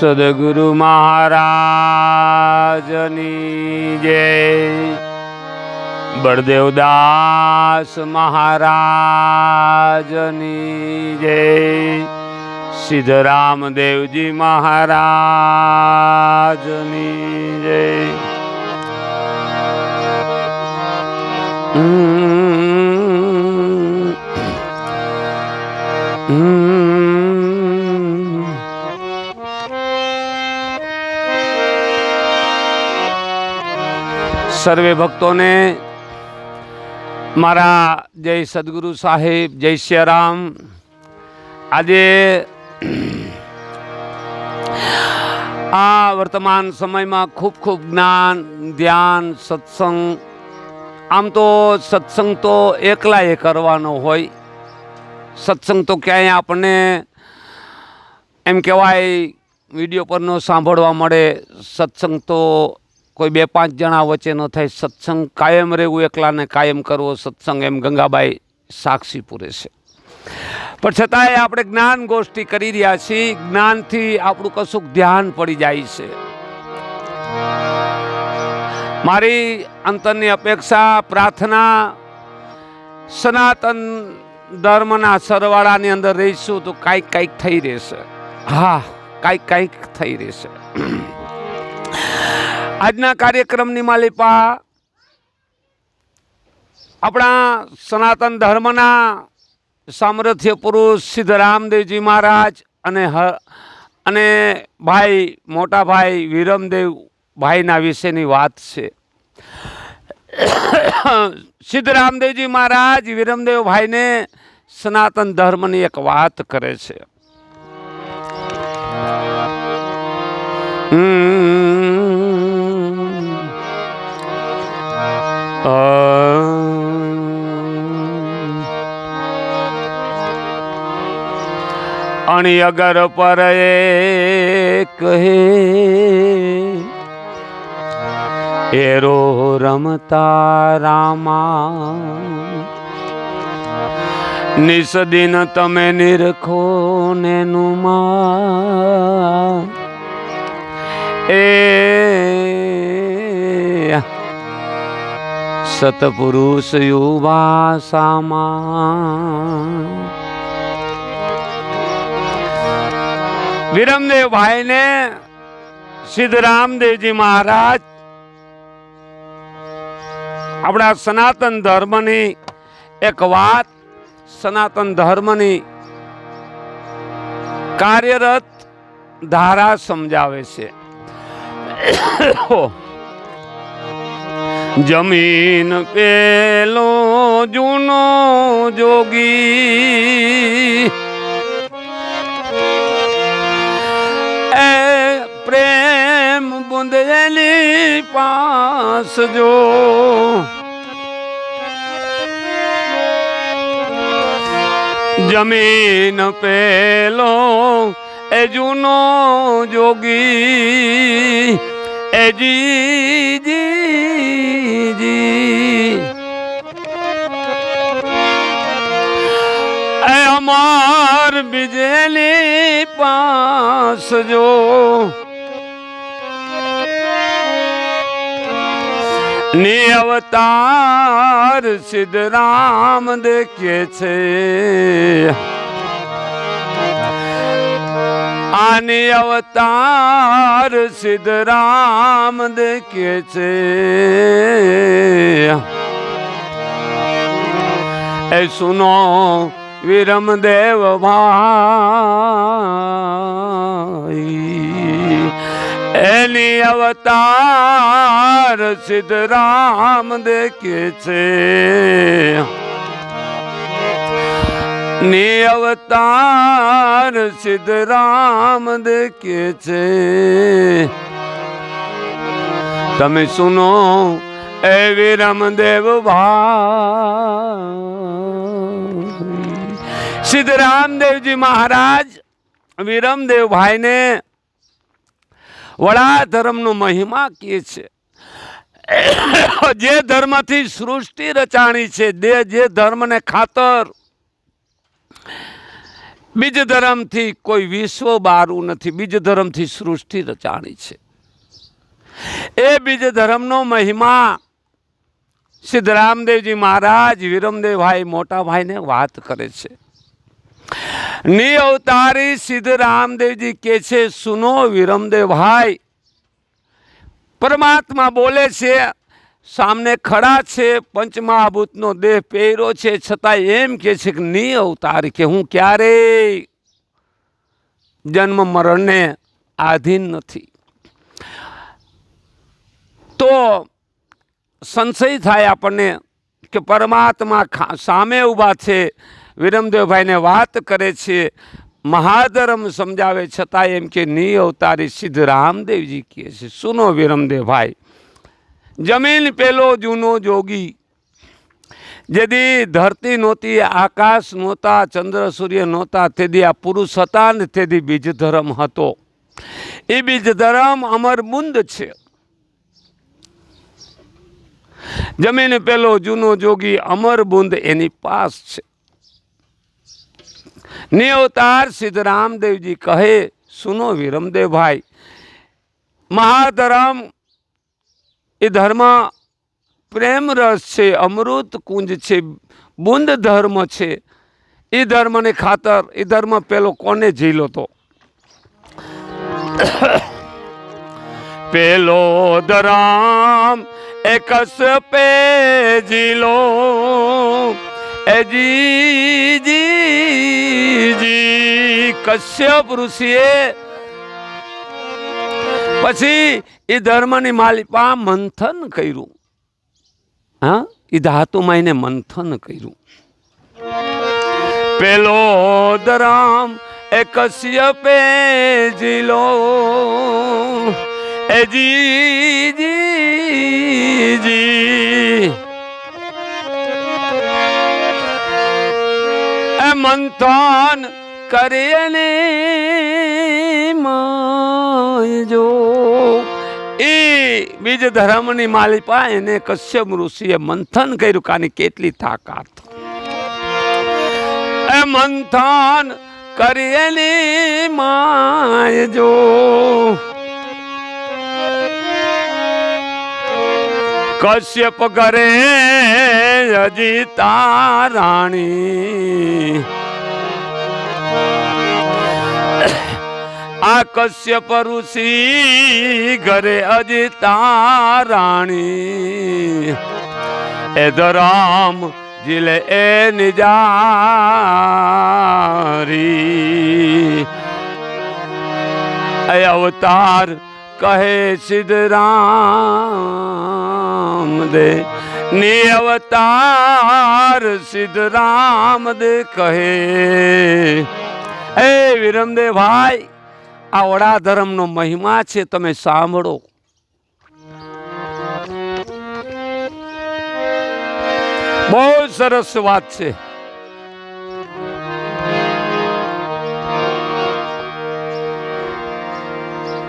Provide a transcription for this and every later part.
સદગુરુ મહારાજની જય. બળદેવદાસ મહારાજની જય. સિદ્ધરામદેવજી મહારાજની જય. હમ. સર્વે ભક્તોને મારા જય સદગુરુ સાહેબ, જય સિયારામ. આજે આ વર્તમાન સમયમાં ખૂબ ખૂબ જ્ઞાન, ધ્યાન, સત્સંગ, આમ તો સત્સંગ તો એકલાએ કરવાનો હોય. સત્સંગ તો ક્યાંય આપણને એમ કહેવાય, વીડિયો પર ન સાંભળવા મળે. સત્સંગ તો કોઈ બે પાંચ જણા વચ્ચે ન થાય સત્સંગ કાયમ રહેવું, એકલાને કાયમ કરવો, સત્સંગ એમ ગંગાબાઈ સાક્ષી પૂરે છે. પણ છતાંય આપણે જ્ઞાન ગોષ્ઠી કરી રહ્યા છીએ, જ્ઞાનથી આપણું કશુંક ધ્યાન પડી જાય છે. મારી અંતરની અપેક્ષા, પ્રાર્થના સનાતન ધર્મના સરવાળાની અંદર રહીશું તો કાંઈક કાંઈક થઈ રહેશે. હા, કાંઈક કાંઈક થઈ રહેશે. આજના કાર્યક્રમની માલિપા આપણા સનાતન ધર્મના સામર્થ્ય પુરુષ સિદ્ધ રામદેવજી મહારાજ અને હ, અને ભાઈ, મોટા ભાઈ વિરમદેવ ભાઈના વિશેની વાત છે સિદ્ધ રામદેવજી મહારાજ વિરમદેવ ભાઈને સનાતન ધર્મની એક વાત કરે છે હમ. અણી અગર પર કહે એરો રમતા રામા. નિસદિન તમે નિરખો ને નુમા એ સતપુરુષ યુવાસામાં વિરમદેવ ભાઈને સિદ્ધરામદેવજી મહારાજ, આપણા સનાતન ધર્મની એક વાત, સનાતન ધર્મની કાર્યરત ધારા સમજાવે છે. જમીન પેલો જૂનો જોગી. એ પ્રેમ બુંદેલી પાસ જો. જમીન પેલો એ જૂનો જોગી. એ જી જી. એ અમાર બિજલી પાસ જો. ને અવતાર સિદ્ધરામ દેખે છે. આની અવતાર સિદ્ધરામ દેખે છે. એ સુનો વિરમદેવ ભાઈ એની અવતાર સિદ્ધરામ દેખે છે. ની અવતાર સિદ્ધરામ દેખે છે. તમે સુનો, એ વિરમદેવ ભાઈ. સિદ્ધરામદેવજી મહારાજ, વિરમદેવ ભાઈને વડા ધર્મનો મહિમા કે છે. જે ધર્મથી સૃષ્ટિ રચાણી છે, દે જે ધર્મને ખાતર બીજ ધર્મથી કોઈ વિશ્વ બારું નથી. બીજ ધર્મથી સૃષ્ટિ રચાણી છે. એ બીજ ધર્મનો મહિમા સિદ્ધ રામદેવજી મહારાજ વિરમદેવભાઈ મોટા ભાઈને વાત કરે છે. ની અવતારી સિદ્ધ રામદેવજી કે છે, સુનો વિરમદેવભાઈ, પરમાત્મા બોલે છે સામને ખડા છે, પંચમહાભૂતનો દેહ પહેર્યો છે, છતાંય એમ કહે છે કે, નહીં અવતાર કે હું ક્યારેય જન્મ મરણને આધીન નથી. તો સંશય થાય આપણને કે પરમાત્મા સામે ઊભા છે, વિરમદેવભાઈને વાત કરે છે, મહાધર્મ સમજાવે છતાં એમ કે, નહીં અવતારી, સિદ્ધ રામદેવજી કહે છે. સુનો વિરમદેવભાઈ જમીન પેલો જૂનો જોગી. જેદી ધરતી નહોતી, આકાશ નહોતા, ચંદ્ર સૂર્ય નહોતા, તેથી આ પુરુષ હતા ને તેથી બીજ ધર્મ હતો. એ બીજ ધર્મ અમરબુંદ છે. જમીન પેલો જૂનો જોગી અમરબુંદ એની પાસ છે. નિઅવતાર સિદ્ધરામદેવજી કહે, સુનો વિરમદેવભાઈ મહાધર્મ એ ધર્મ પ્રેમ રસ છે, અમૃત કુંજ છે, બુંદ ધર્મ છે. એ ધર્મને ખાતર, એ ધર્મ પેલો કોને ઝીલો તો? પેલો ધરામ એકસ પે ઝીલો. કશ્યપ ઋષિએ પછી એ ધર્મની માલિપા મંથન કર્યું. હા? એ ધાતુમાં એને મંથન કર્યું. પેલો દરામ એ કશ્યપે જીલો. એ જી જી એ મંથન કરીને જો. એ બીજ ધર્મની માલિપા એને કશ્યપ ઋષિએ મંથન કર્યું કાની કેટલી તાકાત. એ મંથન કરેલી માય જો. કશ્યપ કરે હજી તારાણી આ કશ્યપ ઋષિ ઘરે હજી તારાણી એ ધરામ જીલે એ નિજારી. એ અવતાર કહે સિદ્ધરામ દે ની અવતાર સિદ્ધરામ દે કહે. એ વિરમદેવ ભાઈ આ ઓળા ધર્મનો મહિમા છે, તમે સાંભળો. બહુ સરસ વાત છે.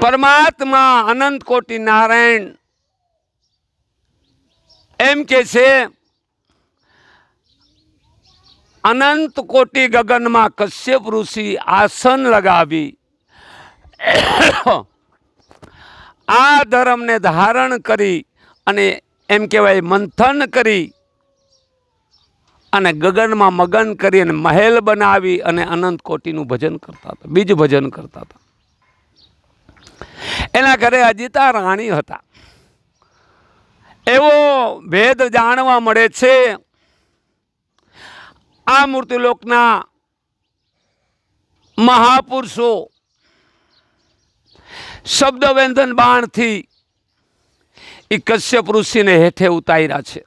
પરમાત્મા અનંત કોટી નારાયણ એમ કે છે, અનંત કોટી ગગનમાં કશ્યપ ઋષિ આસન લગાવી આ ધર્મને ધારણ કરી અને એમ કહેવાય મંથન કરી અને ગગનમાં મગન કરી અને મહેલ બનાવી અને અનંત કોટીનું ભજન કરતા હતા, બીજ ભજન કરતા હતા. એના ઘરે અજીતા રાણી હતા. એવો ભેદ જાણવા મળે છે, આ મૂર્તિલોકના મહાપુરુષો શબ્દ વ્યંજન બાણથી એ કશ્યપ ઋષિને હેઠે ઉતાર્યા છે,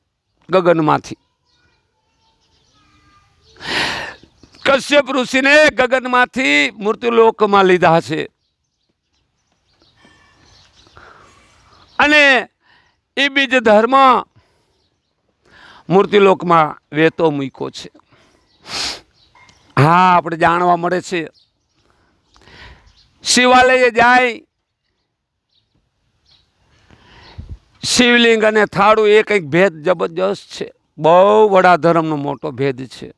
ગગનમાંથી. કશ્યપ ઋષિને ગગનમાંથી મૃત્યુલોકમાં લીધા છે. અને એ બીજ ધર્મ મૂર્તિલોકમાં વેતો મૂક્યો છે. હા, આપણે જાણવા મળે છે. શિવાલયે જાય શિવલિંગ અને થાળું એ કંઈક ભેદ જબરજસ્ત છે. બહુ વડા ધર્મનો મોટો ભેદ છે.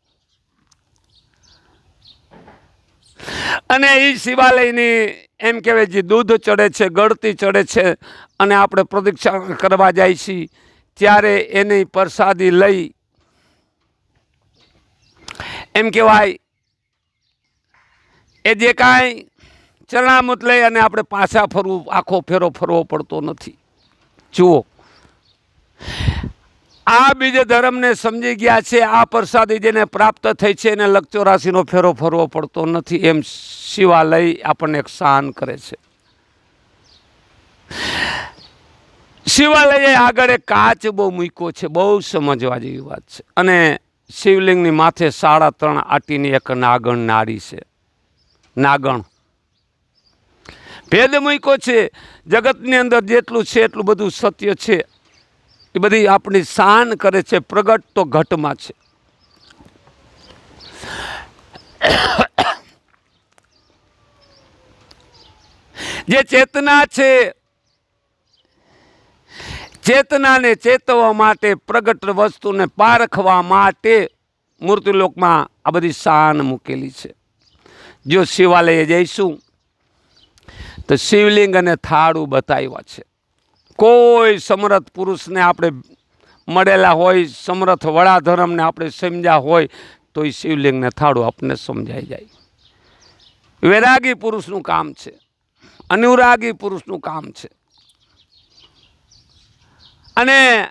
અને એ શિવાલયની એમ કહેવાય જે દૂધ ચડે છે, ગળતી ચડે છે અને આપણે પ્રદક્ષિણા કરવા જાય છીએ, ત્યારે એની પ્રસાદી લઈ એમ કહેવાય એ જે કાંઈ ચરણામૃત લઈ અને આપણે પાછા ફરવું, આખો ફેરો ફરવો પડતો નથી. જુઓ. આ બીજે ધર્મને સમજી ગયા છે, આ પ્રસાદી જેને પ્રાપ્ત થઈ છે, એને લક્ષોરાશીનો ફેરો ફરવો પડતો નથી, એમ શિવાલય આપણને એક શાન કરે છે. શિવાલયે આગળ એક કાચ બહુ મૂક્યો છે, બહુ સમજવા જેવી વાત છે. અને શિવલિંગની માથે સાડા ત્રણ આટીની એક નાગણ નાડી છે. નાગણ. ભેદ મૂક્યો છે. જગતની અંદર જેટલું છે એટલું બધું સત્ય છે. એ બધી આપણી શાન કરે છે. પ્રગટ તો ઘટમાં છે. જે ચેતના છે, ચેતનાને ચેતવવા માટે પ્રગટ વસ્તુને પારખવા માટે મૃત્યુલોકમાં આ બધી શાન મૂકેલી છે. જો શિવાલયે જઈશું તો શિવલિંગ અને થાળું બતાવ્યા છે. કોઈ સમરથ પુરુષને આપણે મળેલા હોય, સમર્થ વડાધર્મને આપણે સમજ્યા હોય તો એ શિવલિંગને થાળું આપણને સમજાઈ જાય. વૈરાગી પુરુષનું કામ છે. અનુરાગી પુરુષનું કામ છે. અને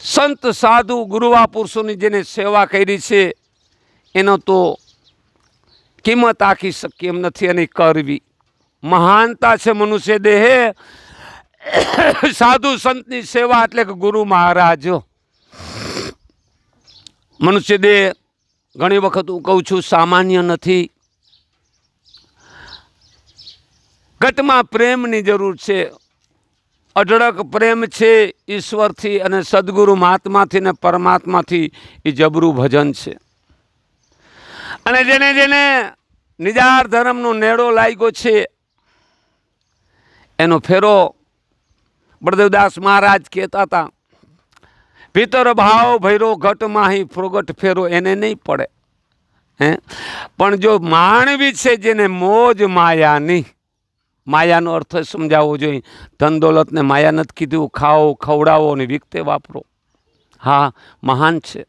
સંત સાધુ ગુરુવા પુરુષોની જેને સેવા કરી છે, એનો તો કિંમત આખી શકીએ એમ નથી એની કરવી. મહાનતા છે મનુષ્ય દેહે. સાધુ સંતની સેવા એટલે કે ગુરુ મહારાજો. મનુષ્ય દેહ ઘણી વખત હું કહું છું સામાન્ય નથી. ઘટમાં પ્રેમની જરૂર છે. અઢળક પ્રેમ છે ઈશ્વરથી અને સદગુરુ મહાત્માથી ને પરમાત્માથી એ જબરું ભજન છે. અને જેને જેને નિજાર ધર્મનો નેડો લાગ્યો છે, એનો ફેરો બળદેવદાસ મહારાજ કહેતા હતા, ભીતર ભાવ ભૈરો ઘટ માહી, ફ્રોગટ ફેરો એને નહીં પડે. હે? પણ જો માનવી છે જેને મોજ માયાની, માયાનો અર્થ સમજાવવો જોઈએ. ધન દોલતને માયા નથી કીધું, ખાઓ, ખવડાવો અને વિકતે વાપરો. હા, મહાન છે.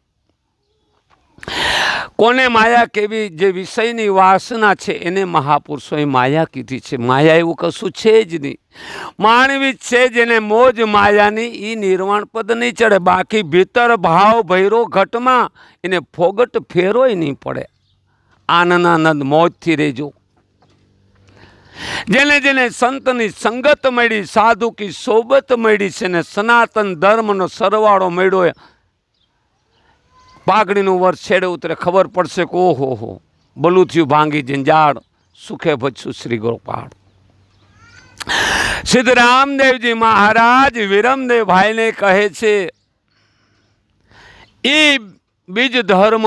કોને માયા કેવી જે વિષયની વાસના છે એને મહાપુરુષોએ માયા કીધી છે. માયા એવું કશું છે જ નહીં. માનવી છે જેને મોજ માયાની એ નિર્વાણ પદ નહીં ચડે. બાકી ભીતર ભાવ ભૈરો ઘટમાં એને ફોગટ ફેરોય નહીં પડે. આનંદ મોજથી રહેજો. જેને જેને સંતની સંગત મળી, સાધુ કી સોબત મળી છે ને સનાતન ધર્મનો સરવાળો મળ્યો પાઘડીનું વર્ષ છેડે ઉતરે, ખબર પડશે કે ઓહો હો, બલું થયું ભાંગી જંજાળ સુખે ભજશું શ્રી ગોપાળ. સિદ્ધ રામદેવજી મહારાજ વિરમદેવ ભાઈને કહે છે એ બીજ ધર્મ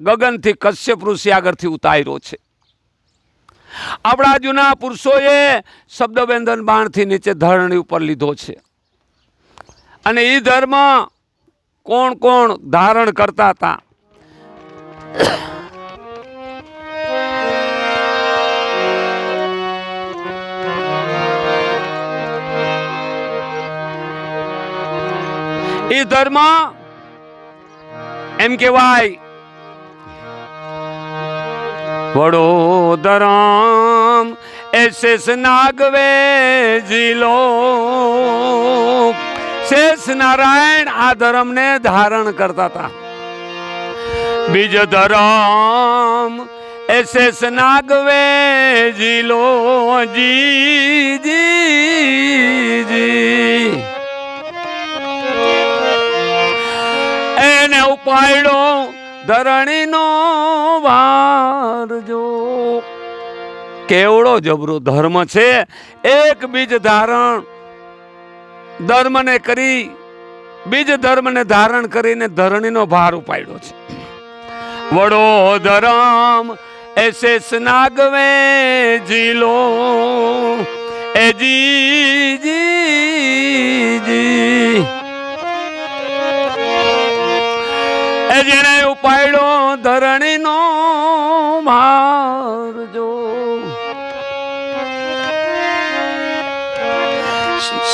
ગગનથી કશ્યપ ઋષિ આગળથી ઉતાર્યો છે. આપણા જૂના પુરુષોએ શબ્દબેંધન બાણથી નીચે ધરણી ઉપર લીધો છે. અને એ ધર્મ કોણ કોણ ધારણ કરતા હતા? એ ધર્મ એમ કેવાય વડોદરામ એસેસ નાગવે જિલ્લો શેષ નારાયણ આ ધર્મને ધારણ કરતા હતા. બીજ ધરમ એસેસ નાગવે જીલો જી એને ઉપાડ્યો ધરણીનો વારજો કેવડો જબરો ધર્મ છે. એક બીજ ધારણ ધર્મને કરી, બીજ ધર્મને ધારણ કરીને ધરણીનો ભાર ઉપાડ્યો છે. વડો ધરમ એસેસ નાગવે જીલો એ જી જી એ જેને ઉપાડ્યો ધરણીનો ભાર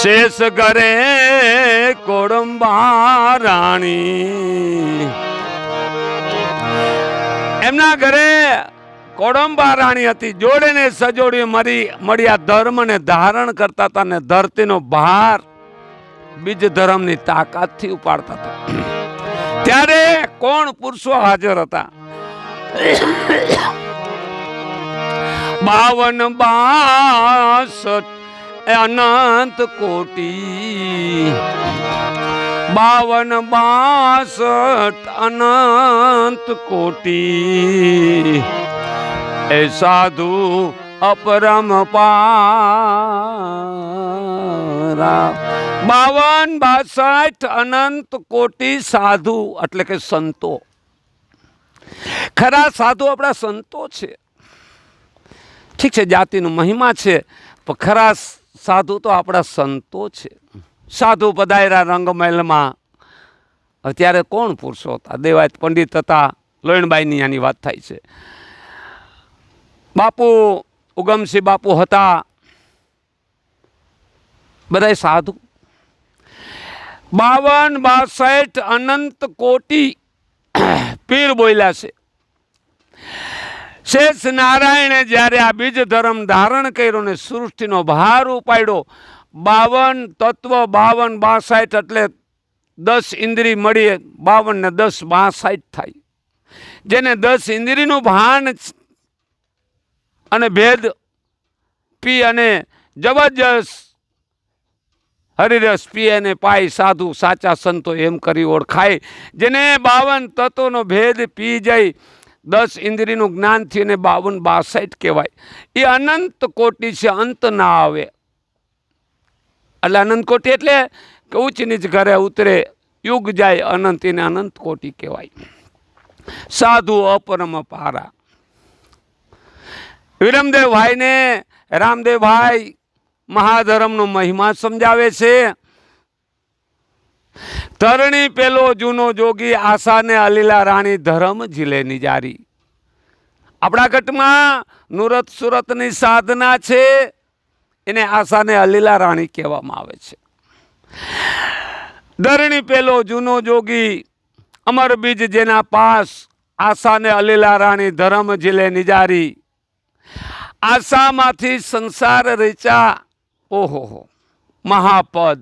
શેષ કરે કોડંબા રાણી. એમના ઘરે કોડંબા રાણી હતી. જોડે ને સજોડી મરી, મળ્યા ધર્મને ધારણ કરતા હતા ને ધરતીનો ભાર બીજ ધર્મની તાકાતથી ઉપાડતા હતા. ત્યારે કોણ પુરુષો હાજર હતા? બાવન બાસઠ અનંત કોટી. બાવન બાસઠ અનંત કોટી. એ સાધુ અપરમ પારા. બાવન બાસઠ અનંત કોટી સાધુ, એટલે કે સંતો. ખરા સાધુ આપણા સંતો છે. ઠીક છે, જાતિનો મહિમા છે, પણ ખરા સાધુ તો આપણા સંતો છે. સાધુ પધાર્યા રંગમહેલમાં. અત્યારે કોણ પુરુષો હતા? દેવાયત પંડિત હતા, લોયણબાઈની આની વાત થાય છે. બાપુ, ઉગમસિંહ બાપુ હતા. બધા સાધુ. બાવન બાસઠ અનંત કોટી પીર બોલ્યા છે. શેષ નારાયણે જ્યારે આ બીજ ધર્મ ધારણ કર્યો ને સૃષ્ટિનો ભાર ઉપાડ્યો, બાવન તત્વ, બાવન બાસાઠ એટલે દસ ઇન્દ્રિ મળીએ, બાવન ને દસ બાસાઠ થાય. જેને દસ ઇન્દ્રિયનું ભાન અને ભેદ પી અને જબરજસ્ત હરિરસ પી અને પાય સાધુ, સાચા સંતો એમ કરી ઓળખાય. જેને બાવન તત્વનો ભેદ પી જાય દસ ઇન્દ્રિયનું જ્ઞાનથી અને બાવન બાસઠ કહેવાય. એ અનંત કોટી છે, અંત ના આવે. એટલે અનંત કોટી એટલે કે ઉચ્ચ નીચ ઘરે ઉતરે, યુગ જાય, અનંત એને અનંત કોટી કહેવાય. સાધુ અપરમ પારા. વિરમદેવ ભાઈને રામદેવભાઈ મહાધર્મનો મહિમા સમજાવે છે. તરણી પેલો જૂનો જોગી આશાને અલીલા રાણી ધરમ ઝીલે નિજારી આપણા ઘટમાં નુરત સુરતની સાધના છે, એને આશાને અલીલા રાણી કહેવામાં આવે છે. ધરણી પેલો જૂનો જોગી અમર બીજ જેના પાસ આશાને અલીલા રાણી ધરમ ઝીલે નિજારી આશામાંથી સંસાર રેચા ઓહો મહાપદ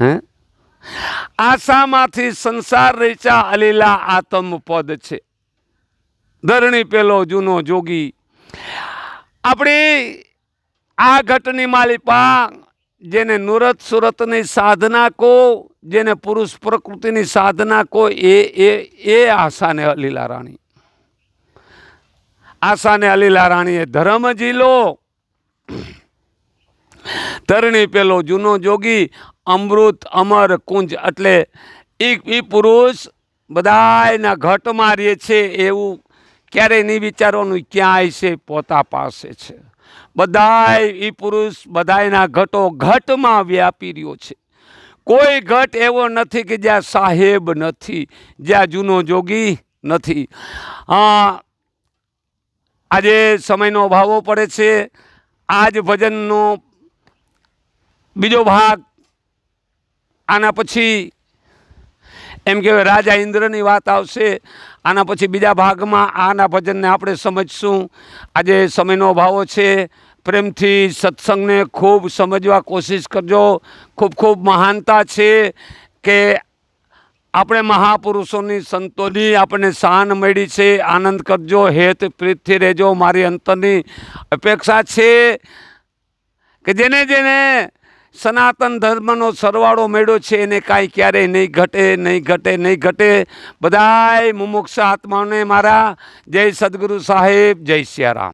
હે? આશામાંથી સંસાર રેચા અલીલા આત્મપદ છે. ધરણી પેલો જૂનો જોગી. આપણી આ ઘટની માલિપા જેને નુરત સુરતની સાધના કો, જેને પુરુષ પ્રકૃતિની સાધના કો, એ એ એ આશાને અલીલા રાણી. આશાને અલીલા રાણીએ ધર્મ જીલો તરણી પેલો જૂનો જોગી, અમૃત, અમર, કુંજ, એટલે ઈ ઈ પુરુષ બધાયના ઘટમાં રહે છે એવું ક્યારેય નહીં વિચારવાનું, ક્યાંય છે પોતા પાસે છે. બધાય ઈ પુરુષ બધાયના ઘટો ઘટમાં વ્યાપી રહ્યો છે. કોઈ ઘટ એવો નથી કે જ્યાં સાહેબ નથી, જ્યાં જૂનો જોગી નથી. હા, આજે સમયનો અભાવો પડે છે. આજ ભજનનો બીજો ભાગ, આના પછી એમ કહેવાય રાજા ઇન્દ્રની વાત આવશે. આના પછી બીજા ભાગમાં આના ભજનને આપણે સમજશું. આજે સમયનો અભાવો છે. પ્રેમથી સત્સંગને ખૂબ સમજવા કોશિશ કરજો. ખૂબ ખૂબ મહાનતા છે કે આપણે મહાપુરુષોની સંતોની આપણને શાન મળી છે. આનંદ કરજો, હેત પ્રીતથી રહેજો. મારી અંતરની અપેક્ષા છે કે જેને જેને સનાતન ધર્મનો સરવાળો મેળ્યો છે, એને કાંઈ ક્યારેય નહીં ઘટે નહીં ઘટે નહીં ઘટે. બધાય મુમુક્ષ આત્માઓને મારા. જય સદગુરુ સાહેબ, જય સિયારામ.